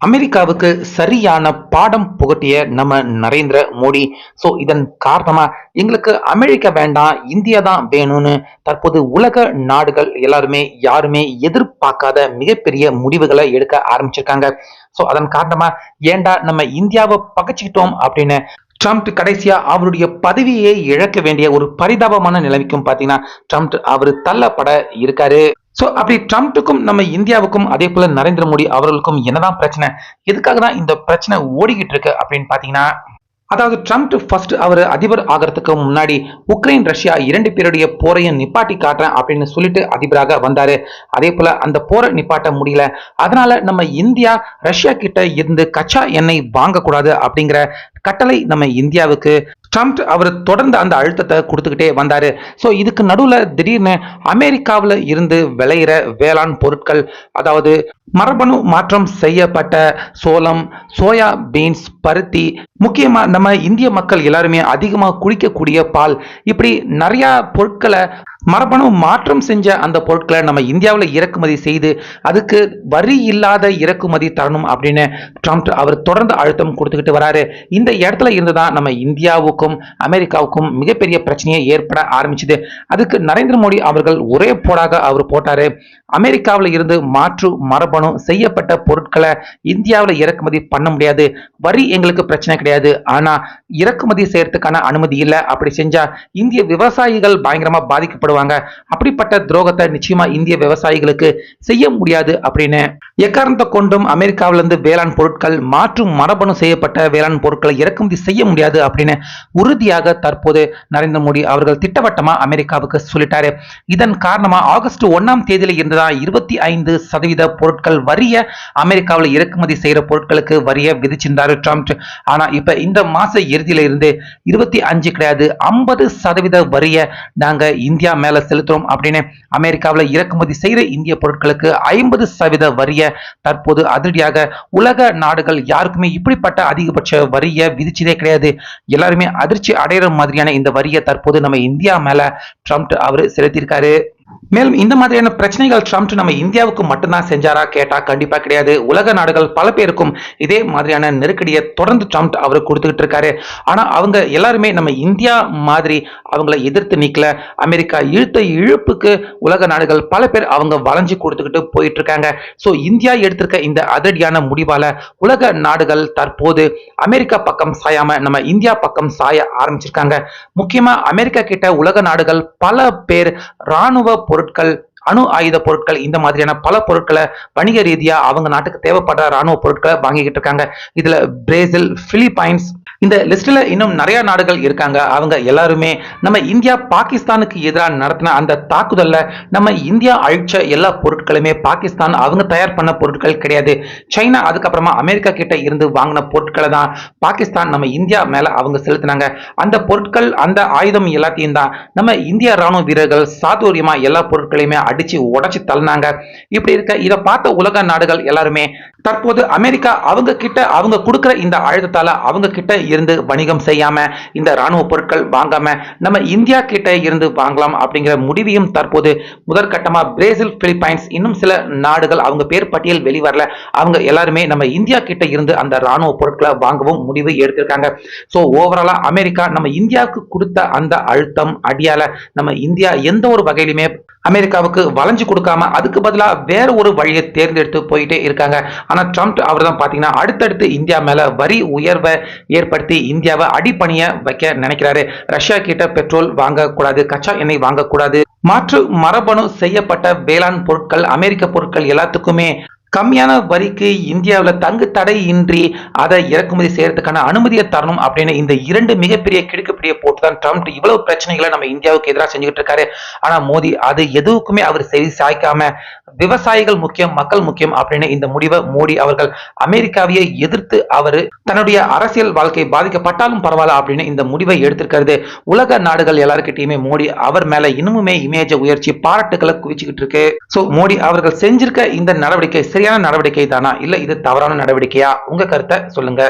அமெரிக்காவுக்கு சரியான பாடம் புகட்டிய நம்ம நரேந்திர மோடி. ஸோ இதன் காரணமா எங்களுக்கு அமெரிக்கா வேண்டாம் இந்தியா தான் வேணும்னு தற்போது உலக நாடுகள் எல்லாருமே யாருமே எதிர்பார்க்காத மிகப்பெரிய முடிவுகளை எடுக்க ஆரம்பிச்சிருக்காங்க. ஸோ அதன் காரணமா ஏண்டா நம்ம இந்தியாவை பகைச்சிக்கிட்டோம் அப்படின்னு ட்ரம்ப் கடைசியா அவருடைய பதவியை இழக்க வேண்டிய ஒரு பரிதாபமான நிலைமைக்கும் பாத்தீங்கன்னா ட்ரம்ப் அவர் தள்ளப்பட இருக்காரு. ஸோ அப்படி ட்ரம்ப்புக்கும் நம்ம இந்தியாவுக்கும் அதே போல நரேந்திர மோடி அவர்களுக்கும் என்னதான் பிரச்சனை? எதுக்காக தான் இந்த பிரச்சனை ஓடிக்கிட்டு இருக்கு அப்படின்னு பாத்தீங்கன்னா அதாவது ட்ரம்ப் ஃபர்ஸ்ட் அவர் அதிபர் ஆகிறதுக்கு முன்னாடி உக்ரைன் ரஷ்யா இரண்டு பேருடைய போரையும் நிப்பாட்டி காட்டுறேன் அப்படின்னு சொல்லிட்டு அதிபராக வந்தாரு. அதே போல அந்த போரை நிப்பாட்ட முடியல. அதனால நம்ம இந்தியா ரஷ்யா கிட்ட இருந்து கச்சா எண்ணெய் வாங்கக்கூடாது அப்படிங்கிற கட்டளை நம்ம இந்தியாவுக்கு ட்ரம்ப் அவர் தொடர்ந்து அந்த அழுத்தத்தை கொடுத்துக்கிட்டே வந்தாரு. ஸோ இதுக்கு நடுவில் திடீர்னு அமெரிக்காவில் இருந்து விளையிற வேளாண் பொருட்கள் அதாவது மரபணு மாற்றம் செய்யப்பட்ட சோளம் சோயா பீன்ஸ் பருத்தி முக்கியமாக நம்ம இந்திய மக்கள் எல்லாருமே அதிகமாக குடிக்கக்கூடிய பால். இப்படி நிறையா பொருட்களை மரபணு மாற்றம் செஞ்ச அந்த பொருட்களை நம்ம இந்தியாவில் இறக்குமதி செய்து அதுக்கு வரி இல்லாத இறக்குமதி தரணும் அப்படின்னு ட்ரம்ப் அவர் தொடர்ந்து அழுத்தம் கொடுத்துக்கிட்டு வராரு. இந்த இடத்துல இருந்து தான் நம்ம இந்தியாவுக்கும் அமெரிக்காவுக்கும் மிகப்பெரிய பிரச்சனையை ஏற்பட ஆரம்பிச்சுது. அதுக்கு நரேந்திர மோடி அவர்கள் ஒரே போடாக அவர் போட்டாரு. அமெரிக்காவில் இருந்து மாற்று மரபணு செய்யப்பட்ட பொருட்களை இந்தியாவில் இறக்குமதி பண்ண முடியாது. வரி எங்களுக்கு பிரச்சனை கிடையாது. கிடையாது. ஆனா இறக்குமதி செய்யறதுக்கான அனுமதி இல்லை. அப்படி செஞ்சா இந்திய விவசாயிகள் பயங்கரமா பாதிக்கப்படுவாங்க. அப்படிப்பட்ட துரோகத்தை நிச்சயமா இந்திய விவசாயிகளுக்கு செய்ய முடியாது அப்படின்னு எக்காரணத்தை கொண்டும் அமெரிக்காவிலிருந்து வேளாண் பொருட்கள் மாற்று மரபணு செய்யப்பட்ட வேளாண் பொருட்களை இறக்குமதி செய்ய முடியாது அப்படின்னு உறுதியாக தற்போது நரேந்திர மோடி அவர்கள் திட்டவட்டமா அமெரிக்காவுக்கு சொல்லிட்டாரு. இதன் காரணமா ஆகஸ்ட் ஒன்னாம் தேதியில இருந்துதான் இருபத்தி ஐந்து சதவீத பொருட்கள் வரிய அமெரிக்காவில் இறக்குமதி செய்யற பொருட்களுக்கு வரிய விதிச்சிருந்தாரு ட்ரம்ப். ஆனா இப்ப இந்த மாச இறுதியில இருந்து இருபத்தி அஞ்சு கிடையாது ஐம்பது சதவீத வரிய நாங்க இந்தியா மேல செலுத்துறோம் அப்படின்னு அமெரிக்காவில் இறக்குமதி செய்யற இந்திய பொருட்களுக்கு ஐம்பது சதவீத வரிய தற்போது அதிரடியாக உலக நாடுகள் யாருக்குமே இப்படிப்பட்ட அதிகபட்ச வரிய விதிச்சதே கிடையாது. எல்லாருமே அதிர்ச்சி அடைகிற மாதிரியான இந்த வரியை தற்போது நம்ம இந்தியா மேல ட்ரம்ப் அவர் செலுத்தியிருக்காரு. மேலும் இந்த மாதிரியான பிரச்சனைகள் ட்ரம்ப் நம்ம இந்தியாவுக்கு மட்டும்தான் செஞ்சாரா கேட்டா கண்டிப்பா கிடையாது. உலக நாடுகள் பல பேருக்கும் இதே மாதிரியான நெருக்கடியை தொடர்ந்து ட்ரம்ப் அவர் கொடுத்துக்கிட்டு இருக்காரு. ஆனா அவங்க எல்லாருமே நம்ம இந்தியா மாதிரி அவங்கள எதிர்த்து நிக்கல. அமெரிக்கா இழுத்த இழுப்புக்கு உலக நாடுகள் பல பேர் அவங்க வளைஞ்சு கொடுத்துக்கிட்டு போயிட்டு இருக்காங்க. ஸோ இந்தியா எடுத்திருக்க இந்த அதிரடியான முடிவால உலக நாடுகள் தற்போது அமெரிக்கா பக்கம் சாயாம நம்ம இந்தியா பக்கம் சாய ஆரம்பிச்சிருக்காங்க. முக்கியமா அமெரிக்கா கிட்ட உலக நாடுகள் பல பேர் ராணுவ பொருட்கள் அணு ஆயுத பொருட்கள் இந்த மாதிரியான பல பொருட்களை வணிக ரீதியா அவங்க நாட்டுக்கு தேவைப்படுற ராணுவ பொருட்களை வாங்கிக்கிட்டு இருக்காங்க. இதுல பிரேசில் பிலிப்பைன்ஸ் இந்த லிஸ்ட்ல இன்னும் நிறைய நாடுகள் இருக்காங்க. அவங்க எல்லாருமே நம்ம இந்தியா பாகிஸ்தானுக்கு எதிராக நடத்தின அந்த தாக்குதல்ல நம்ம இந்தியா அழிச்ச எல்லா பொருட்களுமே பாகிஸ்தான் அவங்க தயார் பண்ண பொருட்கள் கிடையாது. சைனா அதுக்கப்புறமா அமெரிக்கா கிட்ட இருந்து வாங்கின பொருட்களை தான் பாகிஸ்தான் நம்ம இந்தியா மேல அவங்க செலுத்தினாங்க. அந்த பொருட்கள் அந்த ஆயுதம் எல்லாத்தையும் தான் நம்ம இந்திய ராணுவ வீரர்கள் சாதுரியமா எல்லா பொருட்களையுமே அடிச்சு உடச்சி தள்ளினாங்க. இப்படி இருக்க இதை பார்த்த உலக நாடுகள் எல்லாருமே தற்போது அமெரிக்கா அவங்க கிட்ட அவங்க கொடுக்குற இந்த ஆயுதத்தால அவங்க கிட்ட இருந்து வணிகம் செய்யாம இந்த ராணுவ பொருட்கள் வாங்காம நம்ம இந்தியா கிட்ட இருந்து வாங்கலாம் அப்படிங்கிற முடிவையும் தற்போது முதற்கட்டமா பிரேசில் பிலிப்பைன்ஸ் இன்னும் சில நாடுகள் அவங்க பேர் பட்டியல் வெளிவரல. அவங்க எல்லாருமே நம்ம இந்தியா கிட்ட இருந்து அந்த ராணுவ பொருட்களை வாங்கவும் முடிவு எடுத்திருக்காங்க. ஸோ ஓவராலா அமெரிக்கா நம்ம இந்தியாவுக்கு கொடுத்த அந்த அழுத்தம் அடியால நம்ம இந்தியா எந்த ஒரு வகையிலுமே அமெரிக்காவுக்கு வளைஞ்சு கொடுக்காம அதுக்கு பதிலாக வேற ஒரு வழியை தேர்ந்தெடுத்து போயிட்டே இருக்காங்க. ஆனா ட்ரம்ப் அவர் தான் பாத்தீங்கன்னா அடுத்தடுத்து இந்தியா மேல வரி உயர்வை ஏற்படுத்தி பயன்படுத்தி இந்தியாவை அடிப்பணிய வைக்க நினைக்கிறாரு. ரஷ்யா கிட்ட பெட்ரோல் வாங்கக்கூடாது கச்சா எண்ணெய் வாங்கக்கூடாது. மாற்று மரபணு செய்யப்பட்ட வேளாண் பொருட்கள் அமெரிக்க பொருட்கள் எல்லாத்துக்குமே கம்மியான வரிக்கு இந்தியாவில் தங்கு தடை இன்றி அதை இறக்குமதி செய்யறதுக்கான அனுமதியை தரணும் அப்படின்னு இந்த இரண்டு மிகப்பெரிய கிடுக்குப்படியை போட்டு தான் ட்ரம்ப் இவ்வளவு பிரச்சனைகளை நம்ம இந்தியாவுக்கு எதிராக செஞ்சுக்கிட்டு இருக்காரு. ஆனா மோடி அது எதுவுக்குமே அவர் செவி சாய்க்காம விவசாயிகள் முக்கியம் மக்கள் முக்கியம் அப்படின்னு இந்த முடிவை மோடி அவர்கள் அமெரிக்காவையே எதிர்த்து அவர் தன்னுடைய அரசியல் வாழ்க்கை பாதிக்கப்பட்டாலும் பரவாயில்ல அப்படின்னு இந்த முடிவை எடுத்திருக்கிறது. உலக நாடுகள் எல்லாருக்கிட்டையுமே மோடி அவர் மேல இன்னுமுமே இமேஜ உயர்ச்சி பாராட்டுகளை குவிச்சுக்கிட்டு இருக்கு. சோ மோடி அவர்கள் செஞ்சிருக்க இந்த நடவடிக்கை சரியான நடவடிக்கை தானா இல்ல இது தவறான நடவடிக்கையா? உங்க கருத்தை சொல்லுங்க.